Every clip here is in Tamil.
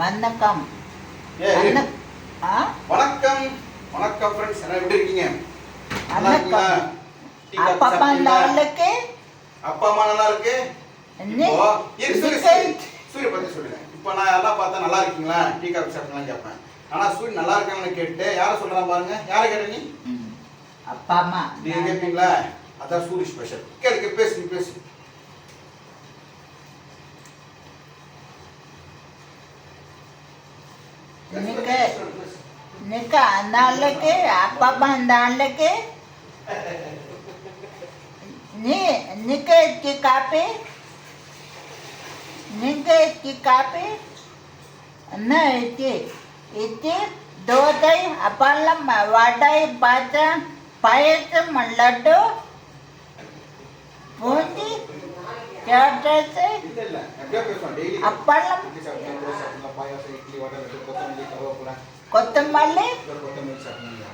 வணக்கம். வணக்கம். வணக்கம் ஃப்ரெண்ட்ஸ் என்ன எப்படி இருக்கீங்க? நல்லா இருக்கீங்களா? அப்பா சாப்பிட்டீங்களா? நாளுக்கு அப்பா அம்மா நல்லா இருக்கு? இப்போ சூரிய பத்தி சொல்லுங்க. இப்போ நான் எல்லாம் பார்த்தா நல்லா இருக்கீங்களா? டீ காபி சாப்பிட்டீங்களா கேட்பேன் ஆனா சூரிய நல்லா இருக்காங்கன்னு கேட்டு யாரை சொல்றான் பாருங்க? யாரை கேட்ட நீ. அப்பா அம்மா. நீங்க கேட்பீங்களா அதான் சூரிய ஸ்பெஷல் கேளுங்க பேசு பேசு இன்னைக்கு இன்னைக்கு நாளுக்கு அப்பா அம்மா நாளுக்கு நீ இன்னைக்கு டீ காப்பி நீங்க டீ காப்பி என்ன இட்லி இட்லி தோசை அப்பளம் வடை பாத்திரம் பாயசம் லட்டு பூந்தி கேட்டது பாயாசம் இட்லி வடை லட்டு, கொத்தமல்லி. கருவேப்பிலை கொத்தமல்லி கொத்தமல்லி சாப்பிட்டீங்களா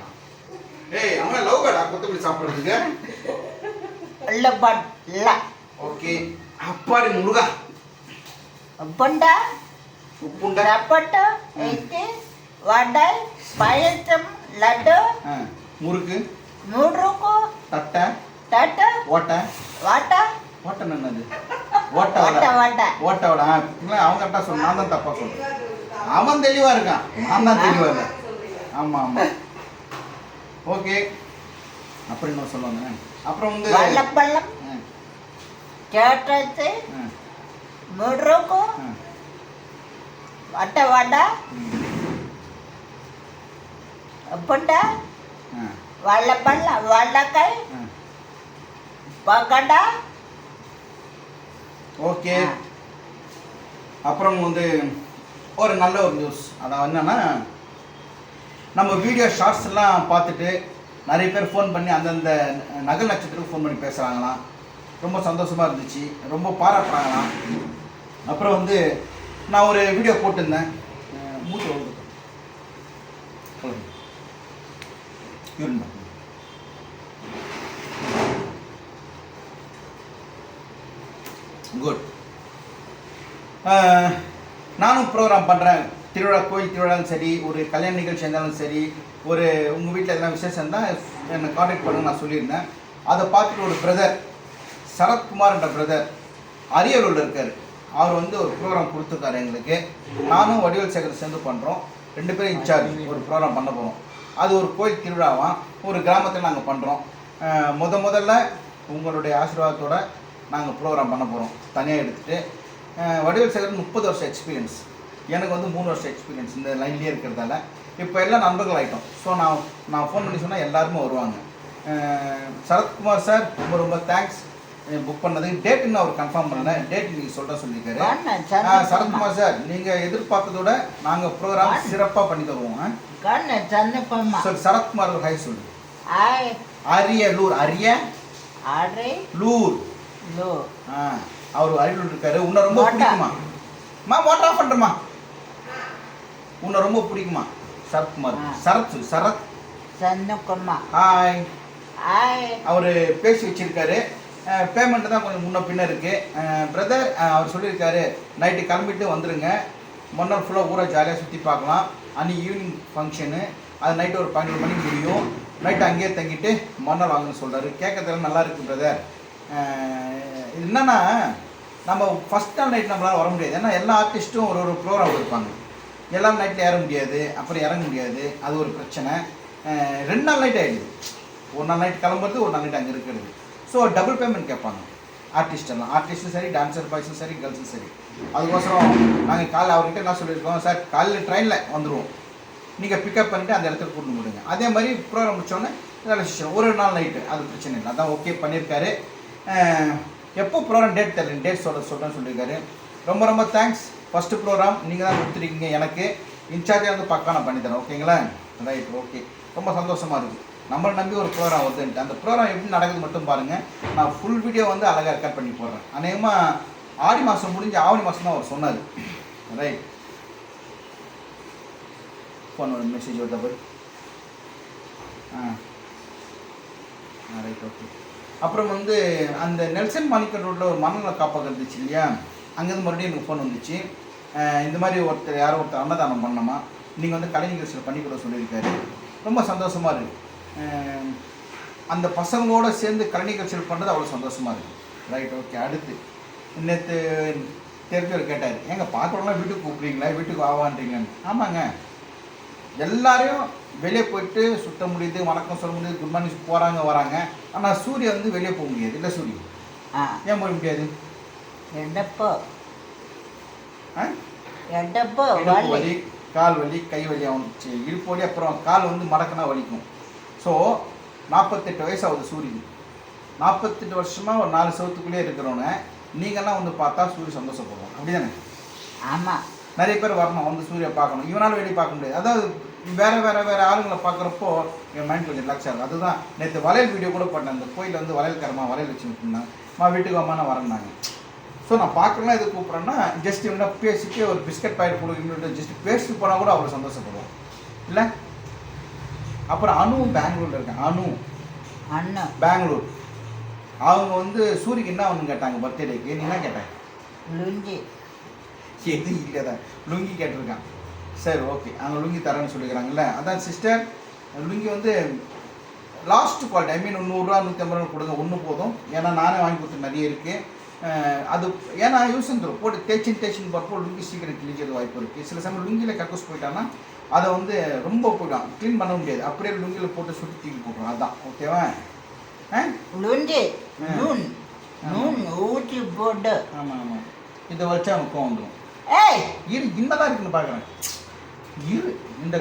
ஏய் அவன் லவ் பேடா கொத்தமல்லி சாப்பிடுறதுக்கு? ல ஓகே. அப்பாடி முருகா. புண்டா உப்புண்டா? ரப்பட்டு இட்லி வடை பாயசம் லட்டு. முறுக்கு. முறுக்கு தட்டை. தட்டு. ஓட்டை. வடை ஓட்டை என்னது ஓட்டை ஓட்டை ஆ, இல்லை அவங்க கரெக்டாக சொல்ல நான் தான் தப்பாக சொல்கிறேன் அவன் தெளிவாக இருக்கான். நான் தான் தெளிவாக இல்லை. ஆமாம் ஆமாம் ஓகே. அப்புறம் என்ன சொல்லுவாங்க அப்புறம் வந்து வாழைப்பழம் ஆ, கேட்டது ஆ, முறுக்கு ஆ, வடை வடை ம், புண்டா ஆ, வாழைப்பழம் வாழைக்காய் ஆ. பக்கடா ஓகே. அப்புறம் வந்து ஒரு நல்ல ஒரு நியூஸ் அதான் என்னன்னா நம்ம வீடியோ ஷார்ட்ஸ் எல்லாம் பார்த்துட்டு நிறைய பேர் ஃபோன் பண்ணி அந்தந்த நகல் நட்சத்திரத்துக்கு ஃபோன் பண்ணி பேசுகிறாங்களாம் ரொம்ப சந்தோஷமாக இருந்துச்சு. ரொம்ப பாராட்டுறாங்களாம். அப்புறம் வந்து நான் ஒரு வீடியோ போட்டிருந்தேன். அஹ் மூச்சு வருது. குட் நானும் ப்ரோக்ராம் பண்ணுறேன் திருவிழா கோயில் திருவிழாலும் சரி ஒரு கல்யாண நிகழ்ச்சி இருந்தாலும் சரி ஒரு உங்கள் வீட்டில் எதனா விசேஷம் இருந்தால் என்னை காண்டாக்ட் பண்ணுங்க நான் சொல்லியிருந்தேன். அதை பார்த்துட்டு ஒரு பிரதர் சரத்குமார் என்ற பிரதர் அரியலூரில் இருக்கார். அவர் வந்து ஒரு ப்ரோக்ராம் கொடுத்துருக்காரு எங்களுக்கு. நானும் வடிவல் சேகர் சேர்ந்து பண்ணுறோம் ரெண்டு பேரும் இன்சார்ஜ் ஒரு ப்ரோக்ராம் பண்ண போகிறோம் அது ஒரு கோயில் திருவிழாவாக ஒரு கிராமத்தில் நாங்கள் பண்ணுறோம் முத முதல்ல உங்களுடைய ஆசீர்வாதத்தோட நாங்கள் ப்ரோக்ராம் பண்ண போகிறோம் தனியாக எடுத்துகிட்டு வடிவேல் சேகர் முப்பது வருஷம் எக்ஸ்பீரியன்ஸ் எனக்கு வந்து மூணு வருஷம் எக்ஸ்பீரியன்ஸ் இந்த லைன்லேயே இருக்கிறதால. இப்போ எல்லாம் நண்பர்கள் ஆகிட்டோம் ஸோ நான் நான் ஃபோன் பண்ணி சொன்னால் எல்லாருமே வருவாங்க. சரத்குமார் சார் ரொம்ப ரொம்ப தேங்க்ஸ் புக் பண்ணதுக்கு டேட் இன்னும் அவர் கன்ஃபார்ம் பண்ணல. டேட் நீங்கள் சொல்ல சொல்லியிருக்காரு. சரத்குமார் சார் நீங்கள் எதிர்பார்த்ததோட நாங்கள் ப்ரோக்ராம் சிறப்பாக பண்ணி. தருவோம். சரி சரத்குமார். ஒரு ஹை சொல்லு. அரியலூர் அரிய? லூர். லோ ஆ அவர் அரியலூர் இருக்காரு உன்னை ரொம்ப. பிடிக்குமா? மா மோட்டர் ஆஃப் பண்ணுறமா உன்னை ரொம்ப பிடிக்குமா? சரத்குமார். சரத் சரத். சந்தோஷமா ஹாய் ஆய் அவர் பேசி வச்சிருக்காரு. பேமெண்ட் தான் கொஞ்சம் முன்ன பின்ன இருக்கு. பிரதர் அவர் சொல்லியிருக்காரு. நைட்டு கிளம்பிட்டு வந்துருங்க. முன்னாள் ஃபுல்லாக ஊரை ஜாலியாக சுற்றி பார்க்கலாம். அன்னைக்கு ஈவினிங் ஃபங்க்ஷனு அது நைட்டு ஒரு பன்னெண்டு மணிக்கு முடியும். நைட்டு அங்கேயே தங்கிட்டு மறுநாள் வாங்கன்னு சொல்கிறாரு கேட்கறதுல நல்லா இருக்கு பிரதர் என்னன்னா நம்ம ஃபஸ்ட் நாள் நைட் நம்மளால் வர முடியாது. ஏன்னா எல்லா ஆர்டிஸ்ட்டும் ஒரு ஒரு ப்ரோக்ராம் இருப்பாங்க எல்லா நைட்டில் ஏற முடியாது அப்புறம் இறங்க முடியாது. அது ஒரு பிரச்சனை. ரெண்டு நாள் நைட் ஆகிடுது ஒரு நாள் நைட் கிளம்புறது ஒரு நாள் நைட் அங்கே இருக்கிறது. ஸோ டபுள் பேமெண்ட் கேட்பாங்க. ஆர்டிஸ்டெல்லாம் ஆர்டிஸ்ட்டும் சரி டான்ஸர் பாய்ஸும் சரி கேர்ள்ஸும் சரி. அதுக்கோசரம் நாங்கள் காலைல அவர்கிட்ட என்ன சொல்லியிருக்கோம்? சார் காலையில் ட்ரெயினில் வந்துடுவோம் நீங்கள் பிக்கப் பண்ணிவிட்டு அந்த இடத்துக்கு கூட்டு போடுங்க அதே மாதிரி ப்ரோக்ராம் முடிச்சோடனே ஒரு நாள் நைட்டு அது பிரச்சனை இல்லை. அதான் ஓகே பண்ணியிருக்காரு. எப்போ ப்ரோக்ராம் டேட் தெரியல டேட் சொல்ல சொல்கிறேன்னு சொல்லியிருக்காரு. ரொம்ப ரொம்ப தேங்க்ஸ் ஃபஸ்ட்டு ப்ரோக்ராம் நீங்கள் தான் கொடுத்துருக்கீங்க எனக்கு. இன்சார்ஜாக வந்து பக்கா நான் பண்ணித்தரேன் ஓகேங்களா? ரைட் ஓகே ரொம்ப சந்தோஷமாக இருக்குது நம்மளை நம்பி ஒரு ப்ரோக்ராம் வருதுன்ட்டு அந்த ப்ரோக்ராம் எப்படி நடக்குது மட்டும் பாருங்கள் நான் ஃபுல் வீடியோ வந்து அழகாக ரெக்கார்ட் பண்ணி போடுறேன். அநேகமாக ஆடி மாதம் முடிஞ்சு ஆவணி மாதம் தான் அவர் சொன்னார். ரைட் ஃபோன் மெசேஜ் வருதா பாரு ஆ. ரைட் ஓகே அப்புறம் வந்து அந்த நெல்சன் மாணிக்க ரோட்டில் ஒரு மனநல காப்பாக இருந்துச்சு இல்லையா? அங்கேருந்து மறுபடியும் எனக்கு ஃபோன் வந்துச்சு. இந்த மாதிரி ஒருத்தர் யாரோ ஒருத்தர் அன்னதானம் பண்ணணுமா நீங்கள் வந்து கலை நிகழ்ச்சியில் பண்ணி கொடுக்க சொல்லியிருக்காரு. ரொம்ப சந்தோஷமாக இருக்குது அந்த பசங்களோட சேர்ந்து கலை நிகழ்ச்சிகள் பண்ணுறது அவ்வளோ சந்தோஷமாக இருக்குது ரைட் ஓகே அடுத்து. நேற்று தெரிஞ்சவர் கேட்டார். ஏங்க பார்க்குறவங்களாம் வீட்டுக்கு கூப்பிட்றீங்களா? வீட்டுக்கு ஆவான்றீங்கன்னு ஆமாங்க. எல்லாரையும் வெளியே போயிட்டு சுத்த முடியுது வணக்கம் சொல்ல முடியுது குட் மார்னிங் போகிறாங்க வராங்க. ஆனால் சூரியன் வந்து வெளியே போக முடியாது. இல்லை சூரியன் ஆ. ஏன் போக முடியாது? எடப்போ எடப்போ வலி. கால் வலி கை வலி அவனுக்கு இடுப்பு வலி அப்புறம் கால் வந்து மடக்குனா வலிக்கும். ஸோ நாற்பத்தெட்டு வயசு ஆகுது சூரியன். நாற்பத்தெட்டு வருஷமாக ஒரு நாலு சவுத்துக்குள்ளேயே இருக்கிறவன நீங்கள்லாம் வந்து பார்த்தா சூரிய சந்தோஷப்படுவோம் அப்படி தானே ஆமாம் நிறைய பேர் வரணும் வந்து சூரிய பார்க்கணும். இவனால வெளியே பார்க்க முடியாது. அதாவது வேற வேற வேற ஆளுங்களை பார்க்குறப்போ என் மைண்ட் கொஞ்சம் ரிலாக்ஸ் ஆகுது அதுதான் நேற்று வளையல் வீடியோ கூட பண்ணேன் அந்த கோயிலில் வந்து வளையல்காரமா வளையல் வச்சு விட்டுருந்தாங்க மா வீட்டுக்கு வாமா நான் வரேன்னாங்க ஸோ நான் பார்க்கலாம் எது கூப்பிட்றேன்னா ஜஸ்ட் இவனா பேசிட்டு ஒரு பிஸ்கட் பாக்கெட் கொடுக்கணும் ஜஸ்ட் பேசிட்டு போனால் கூட அவ்வளோ சந்தோஷப்படுவோம் இல்லை? அப்புறம் அனு பெங்களூர்ல இருக்காங்க அனு. அண்ணன் பெங்களூர். அவங்க வந்து சூரிக்கு என்ன ஒன்று கேட்டாங்க பர்த்டேக்கு நீ என்ன கேட்டேன் லுஞ்சி எது இல்லைதான் லுங்கி கேட்டிருக்கான். சரி ஓகே அவங்க லுங்கி தரேன்னு சொல்லிக்கிறாங்கல்ல. அதான் சிஸ்டர் லுங்கி வந்து லாஸ்ட் குவாலிட்டி ஐ மீன் நூறுரூவா நூற்றி ஐம்பது ரூபா கொடுங்க. ஒன்று போதும். ஏன்னா நானே வாங்கி கொடுத்து நிறைய இருக்குது அது ஏன்னா யூஸ் தரும் போட்டு தேய்ச்சின் தேய்ச்சின் பார்ப்போ லுங்கி சீக்கிரம் கிழிக்கிறது வாய்ப்பு இருக்குது சில சமயம் லுங்கியில் கக்கூஸ் போயிட்டான்னா அதை வந்து ரொம்ப போயிடும். க்ளீன் பண்ண முடியாது. அப்படியே லுங்கியில் போட்டு சுற்றி தூக்கி போட்டுரும். அதான். ஓகேவா ஆ. நூன் நூன் ஊற்றி போட்டு. ஆமாம் ஆமாம் இதை வச்சு அவனுக்கு கோவம் வந்துடும் ஏய் இரு இன்னதான் இருக்குன்னு பார்க்குறேன். இரு இந்த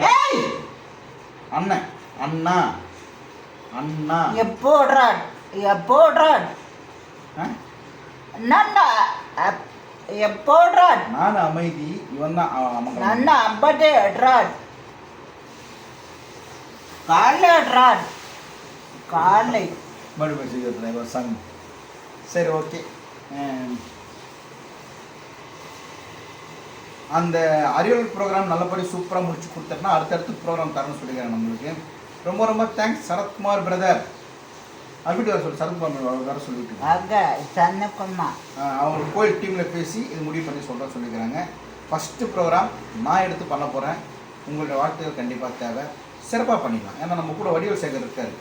அண்ணன் அண்ணா அண்ணா எப்போடுறா எப்போடுறா அண்ணா எப்போடுறா நான் அமைதி இவன் தான் அண்ணா அம்பட்டே அட்ரா காலைல அட்ரா காலை மறுபடியும் சரி ஓகே. அந்த அறிவியல் ப்ரோக்ராம் நல்லபடி சூப்பராக முடிச்சு கொடுத்தோம்னா அடுத்தடுத்து ப்ரோக்ராம் தரணும்னு சொல்லிக்கிறேன் நம்மளுக்கு. ரொம்ப ரொம்ப தேங்க்ஸ் சரத்குமார் பிரதர் அப்படிட்டு வர சொல்லு சரத்குமார் வர சொல்லிட்டு சரத்குமார் அவங்க கோயில் டீமில் பேசி இது முடிவு பண்ணி சொல்கிறேன் சொல்லிக்கிறாங்க ஃபஸ்ட்டு ப்ரோக்ராம் நான் எடுத்து பண்ண போகிறேன் உங்களுடைய வாழ்த்துக்கள் கண்டிப்பாக தேவை. சிறப்பாக பண்ணிக்கலாம். ஏன்னா நம்ம கூட வடிவல் சேகர் இருக்காரு.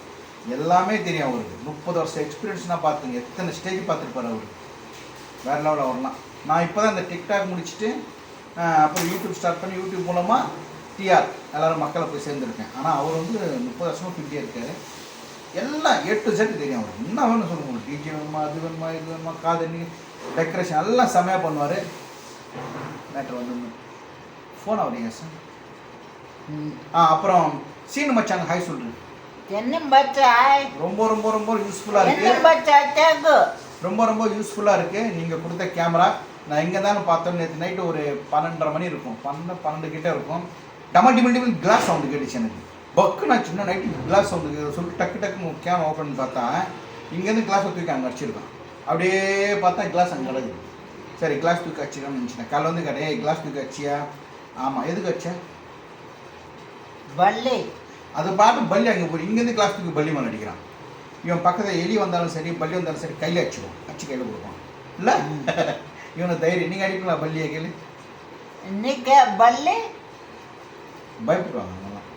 எல்லாமே தெரியும் அவருக்கு. முப்பது வருஷம் எக்ஸ்பீரியன்ஸ்னால் பார்த்துங்க எத்தனை ஸ்டேஜ் பார்த்துருப்பார் அவர். வேறு லெவலில் வரலாம் நான் இப்போ தான் இந்த டிக்டாக் முடிச்சுட்டு அப்புறம் யூடியூப் ஸ்டார்ட் பண்ணி யூடியூப் மூலமாக டிஆர் எல்லோரும் மக்களை போய் சேர்ந்துருக்கேன். ஆனால் அவர் வந்து முப்பது வருஷமாக பிடியே இருக்கார். எல்லாம் எட்டு டு தெரியும் அவர் என்ன வேணும் சொல்லுங்க உங்களுக்கு. டிஜே வேணுமா அது வேணுமா இது வேணுமா காதணி டெக்கரேஷன் எல்லாம் செமையாக பண்ணுவார். மேட்ரு வந்து ஃபோன் ஆகுறீங்க சார் ஆ அப்புறம் சீனு மச்சாங்க ஹாய் சொல்கிறேன் என்ன ரொம்ப ரொம்ப ரொம்ப யூஸ்ஃபுல்லாக இருக்குது ரொம்ப ரொம்ப யூஸ்ஃபுல்லாக இருக்குது நீங்கள் கொடுத்த கேமரா நான் எங்கே தான் பார்த்தோம் நேற்று நைட்டு ஒரு பன்னெண்டரை மணி இருக்கும். பன்னெண்டு பன்னெண்டு கிட்டே இருக்கும். டமல் டிமல் டிமல் கிளாஸ் சவுண்டு கேட்டுச்சு எனக்கு. பக்கு நான் சின்ன நைட்டு கிளாஸ் சவுண்டு சொல்லிட்டு டக்கு டக்கு கேம் ஓப்பன் பார்த்தா இங்கேருந்து கிளாஸ் தூக்கி அங்கே அடிச்சிருக்கான். அப்படியே பார்த்தா கிளாஸ் அங்கே கிடக்குது. சரி கிளாஸ் தூக்கி அடிச்சிடான்னு நினச்சிட்டேன் காலைல வந்து கிடையாது கிளாஸ் தூக்கி அடிச்சியா? ஆமாம் எதுக்கு அடிச்சா? பல்லி. அதை பார்த்து பல்லி அங்கே போய் இங்கேருந்து கிளாஸ் தூக்கி பல்லி மேலே அடிக்கிறான். இவன் பக்கத்தில் எலி வந்தாலும் சரி பள்ளி வந்தாலும் சரி கையில் அடிச்சிடுவோம் அடிச்சு கையில் கொடுப்பான். இல்லை? இவனை தைரியம். நீங்கள் அடிப்பீங்களா பல்லியை கேளு இன்னைக்கு பல்லி. பயப்படுவாங்க அவங்களாம்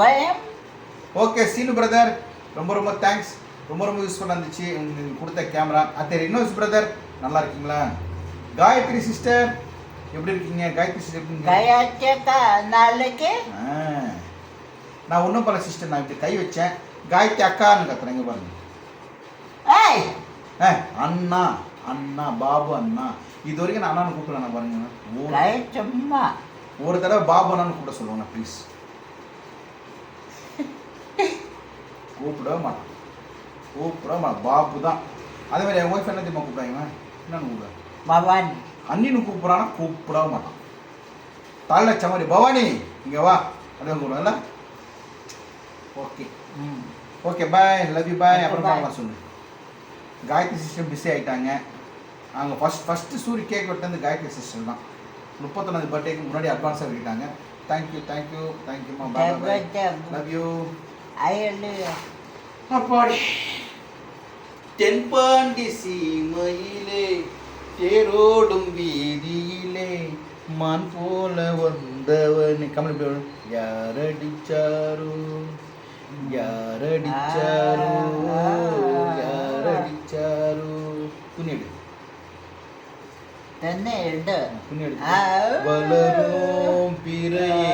பயம். ஓகே சீனு பிரதர் ரொம்ப ரொம்ப தேங்க்ஸ் ரொம்ப ரொம்ப யூஸ்ஃபுல்லாக இருந்துச்சு. உங்களுக்கு கொடுத்த கேமரா அத்தர் இன்னொரு பிரதர் நல்லா இருக்கீங்களா? காயத்ரி சிஸ்டர் எப்படி இருக்கீங்க? காயத்ரி சிஸ்டர் எப்படி இருக்கீங்க? நாளைக்கு. நான் ஒன்றும் பல சிஸ்டர் நான் இப்படி கை வச்சேன். காயத்ரி அக்கான்னு கத்துறேங்க பாருங்க. ஏய். ஆ அண்ணா. அண்ணா பாபு அண்ணா. இது வரைக்கும் நான் அண்ணான்னு கூப்பிடலாம் பாருங்க. ஒரு தடவை பாபு அண்ணான்னு கூப்பிட சொல்லுவாங்க ப்ளீஸ் கூப்பிடவே மாட்டான். கூப்பிடவே மாட்டான். பாபு தான். அதே மாதிரி என் ஒய்ஃப் என்ன தெரியுமா கூப்பிடாங்க என்னன்னு கூப்பிடுவேன் பவானி. அண்ணின்னு கூப்பிட்றான்னா கூப்பிடவே மாட்டான். தலை சமரி பவானி இங்கே வா. அதான் கூப்பிடுவேன்ல ஓகே. ம். Okay bye love you bye அப்புறம் சொல்லுங்கள் காயத்ரி சிஸ்டம் பிஸி ஆகிட்டாங்க அவங்க ஃபஸ்ட் ஃபஸ்ட்டு சூரிய கேக் வெட்டது காயத்ரி சிஸ்டர் தான். முப்பத்தொன்னாவது பர்த்டேக்கு முன்னாடி அட்வான்ஸாக விட்டாங்க தேங்க்யூ தேங்க்யூ தேங்க்யூம்மா பாய் பாய் லவ் யூ ஐ அப்பாடி. தென்பாண்டி சீமையிலே தேரோடும் வீதியிலே மான் போல வந்தவன். கமல் இப்படி யார் அடிச்சாரோ யார் அடிச்சாரோ யார் அடிச்சாரோ துணி எடு തന്നെ ഉണ്ട് துணி எடு ആ. வளரும் பிறையே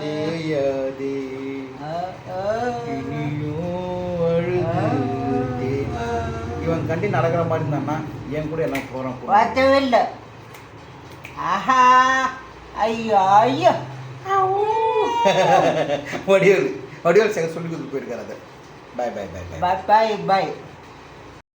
தேயாதே ആ, ആ. இனியும் அழுது தேயா. இவன் கண்டி நடக்கிற மாதிரி இருந்தான்னா என் கூட எல்லாம் போறான் മാറ്റമില്ല ആഹാ അയ്യോ അയ്യോ வடிவேல் வடிவேல் சேகர் சொல்லி கொடுத்து போயிருக்காரு அதை bye bye bye bye bye bye bye